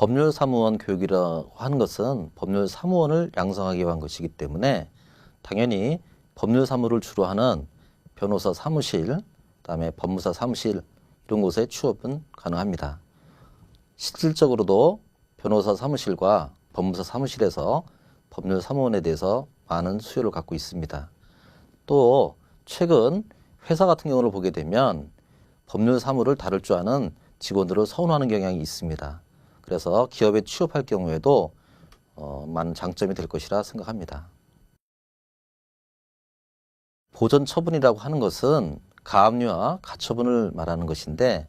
법률 사무원 교육이라고 하는 것은 법률 사무원을 양성하기 위한 것이기 때문에 당연히 법률 사무를 주로 하는 변호사 사무실, 그다음에 법무사 사무실 이런 곳에 취업은 가능합니다. 실질적으로도 변호사 사무실과 법무사 사무실에서 법률 사무원에 대해서 많은 수요를 갖고 있습니다. 또 최근 회사 같은 경우를 보게 되면 법률 사무를 다룰 줄 아는 직원들을 선호하는 경향이 있습니다. 그래서 기업에 취업할 경우에도 어, 많은 장점이 될 것이라 생각합니다. 보전 처분이라고 하는 것은 가압류와 가처분을 말하는 것인데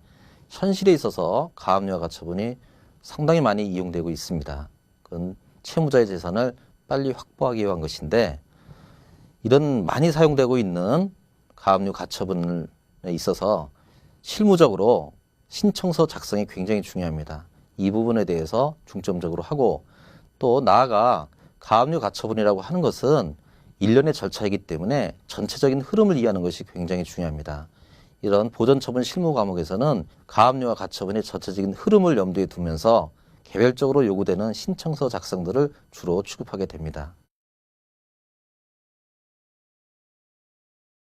현실에 있어서 가압류와 가처분이 상당히 많이 이용되고 있습니다. 그건 채무자의 재산을 빨리 확보하기 위한 것인데 이런 많이 사용되고 있는 가압류 가처분에 있어서 실무적으로 신청서 작성이 굉장히 중요합니다. 이 부분에 대해서 중점적으로 하고 또 나아가 가압류 가처분이라고 하는 것은 일련의 절차이기 때문에 전체적인 흐름을 이해하는 것이 굉장히 중요합니다. 이런 보전처분 실무 과목에서는 가압류와 가처분의 전체적인 흐름을 염두에 두면서 개별적으로 요구되는 신청서 작성들을 주로 취급하게 됩니다.